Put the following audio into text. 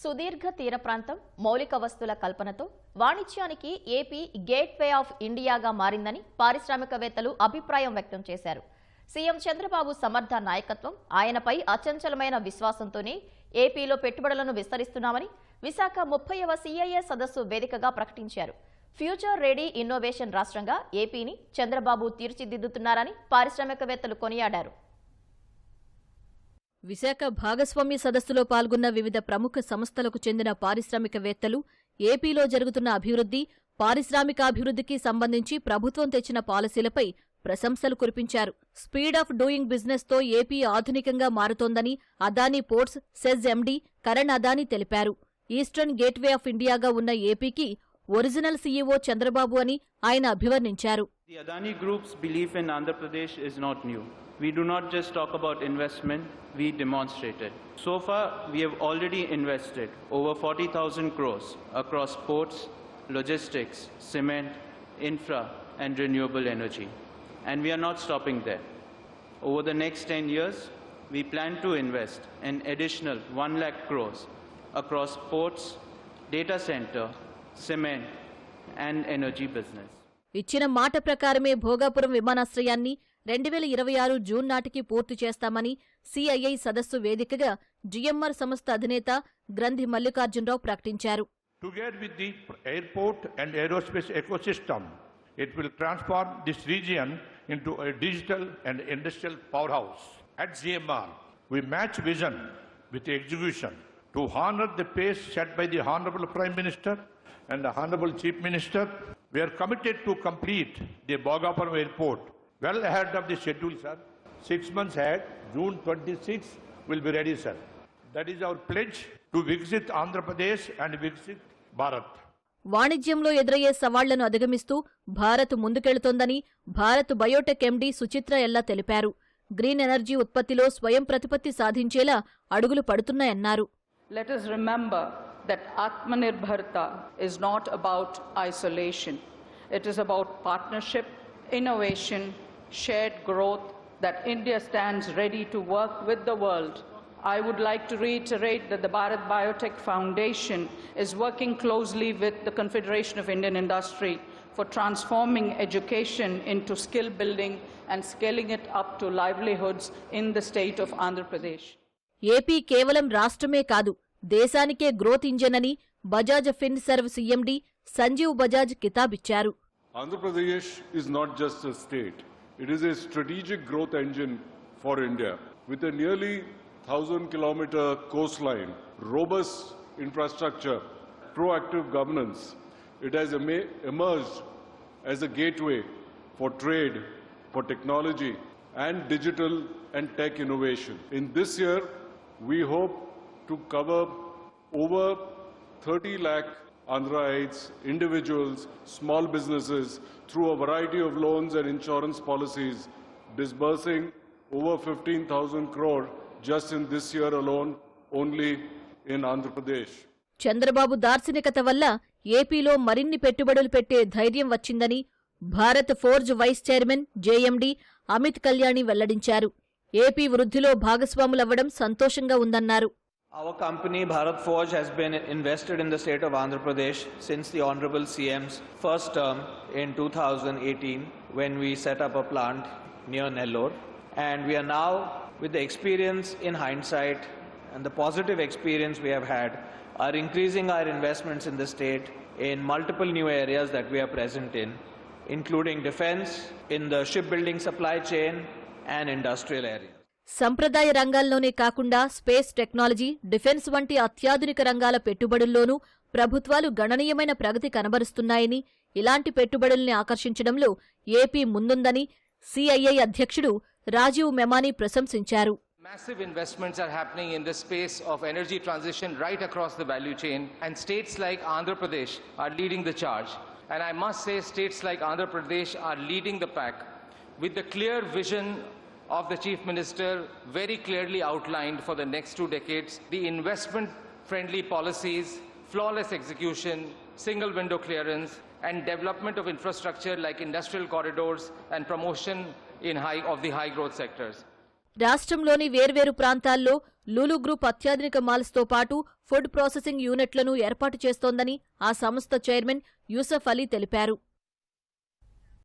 సుదీర్ఘ తీర ప్రాంతం మౌలిక వస్తుల కల్పనతో వాణిజ్యానికి ఏపీ గేట్ వే ఆఫ్ ఇండియాగా మారిందని పారిశ్రామికవేత్తలు అభిప్రాయం వ్యక్తం చేశారు. సీఎం చంద్రబాబు సమర్థ నాయకత్వం ఆయనపై అచంచలమైన విశ్వాసంతోనే ఏపీలో పెట్టుబడులను విస్తరిస్తున్నామని విశాఖ ముప్పైవ సీఐఏ సదస్సు వేదికగా ప్రకటించారు. ఫ్యూచర్ రెడీ ఇన్నోవేషన్ రాష్ట్రంగా ఏపీని చంద్రబాబు తీర్చిదిద్దుతున్నారని పారిశ్రామికవేత్తలు కొనియాడారు. విశాఖ భాగస్వామ్య సదస్సులో పాల్గొన్న వివిధ ప్రముఖ సంస్థలకు చెందిన పారిశ్రామికవేత్తలు ఏపీలో జరుగుతున్న అభివృద్ధి పారిశ్రామికాభివృద్ధికి సంబంధించి ప్రభుత్వం తెచ్చిన పాలసీలపై ప్రశంసలు కురిపించారు. స్పీడ్ ఆఫ్ డూయింగ్ బిజినెస్తో ఏపీ ఆధునికంగా మారుతోందని Adani ports SEZ MD Karan Adani తెలిపారు. ఈస్టర్న్ గేట్వే ఆఫ్ ఇండియాగా ఉన్న ఏపీకి ఒరిజినల్ సీఈఓ చంద్రబాబు అని ఆయన అభివర్ణించారు. The Adani Group's belief in Andhra Pradesh is not new. We do not just talk about investment, we demonstrate it. So far, we have already invested over 40,000 crores across ports, logistics, cement, infra, and renewable energy. And we are not stopping there. Over the next 10 years, we plan to invest an additional 1 lakh crores across ports, data center, cement, and energy business. ఇచ్చిన మాట ప్రకారమే భోగాపురం విమానాశ్రయాన్ని రెండు వేల ఇరవై ఆరు June నాటికి పూర్తి చేస్తామని సిఐఐ సదస్సు వేదికగా జిఎంఆర్ సంస్థ అధినేత గ్రంథి మల్లికార్జునరావు ప్రకటించారు Together with the airport and aerospace ecosystem, it will transform this region into a digital and industrial powerhouse. At GMR, we match vision with execution to honor the pace set by the Honorable Prime Minister and the Honorable Chief Minister. We are committed to complete the Bhogapuram Airport well ahead of the schedule, sir. Six months ahead, June 26 will be ready, sir. That is our pledge to Viksit Andhra Pradesh and Viksit Bharat. వాణిజ్యంలో ఎదురయ్యే సవాళ్ళను అధిగమిస్తూ భారత్ ముందుకెళుతోందని Bharat biotech MD Suchitra Ella తెలిపారు green energy ఉత్పత్తిలో స్వయం ప్రతిపత్తి సాధించేలా అడుగులు పడుతున్నాయన్నారు Let us remember that Atmanirbharta is not about isolation. It is about partnership, innovation, shared growth, that India stands ready to work with the world. I would like to reiterate that the Bharat Biotech Foundation is working closely with the Confederation of Indian Industry for transforming education into skill building and scaling it up to livelihoods in the state of Andhra Pradesh. AP కేవలం రాష్ట్రమే కాదు దేశానికే growth engine అని Bajaj Finserv CMD Sanjiv Bajaj కితాబిచ్చారు Andhra Pradesh is not just a state, it is a strategic growth engine for India. With a nearly 1,000 kilometer coastline, robust infrastructure, proactive governance, it has emerged as a gateway for trade, for technology, and digital and tech innovation. In this year, we hope to cover over 30 lakh Andhraites, individuals, small businesses through a variety of loans and insurance policies, disbursing over 15,000 crore just in this year alone, only in Andhra Pradesh. Chandrababu దార్శనికత వల్ల ఏపీలో మరిన్ని పెట్టుబడులు పెట్టే ధైర్యం వచ్చిందని Bharat forge vice chairman JMD Amit Kalyani వెల్లడించారు AP వృద్ధిలో భాగస్వాములవ్వడం సంతోషంగా ఉందన్నారు Our company, Bharat Forge, has been invested in the state of Andhra Pradesh since the Honorable CM's first term in 2018 when we set up a plant near Nellore. And we are now, with the experience in hindsight and the positive experience we have had, are increasing our investments in the state in multiple new areas that we are present in, including defense, in the shipbuilding supply chain, and industrial areas. సంప్రదాయ రంగాల్లోనే కాకుండా space technology defence వంటి అత్యాధునిక రంగాల పెట్టుబడుల్లోనూ ప్రభుత్వాలు గణనీయమైన ప్రగతి కనబరుస్తున్నాయని ఇలాంటి పెట్టుబడుల్ని ఆకర్షించడంలో AP ముందుందని CII అధ్యక్షుడు రాజీవ్ మెమానీ ప్రశంసించారు Massive investments are happening in the space of energy transition right across the value chain, and states like Andhra Pradesh are leading the charge. And I must say, states like Andhra Pradesh are leading the pack with the clear vision of the Chief Minister very clearly outlined for the next two decades the investment friendly policies, flawless execution, single window clearance, and development of infrastructure like industrial corridors and promotion in high, of the high growth sectors. రాష్ట్రంలోని వేర్వేరు ప్రాంతాల్లో Lulu group అత్యాధునిక మాల్స్తో పాటు food processing యూనిట్లను ఏర్పాటు చేస్తోందని ఆ సంస్థ చైర్మన్ యూసఫ్ అలీ తెలిపారు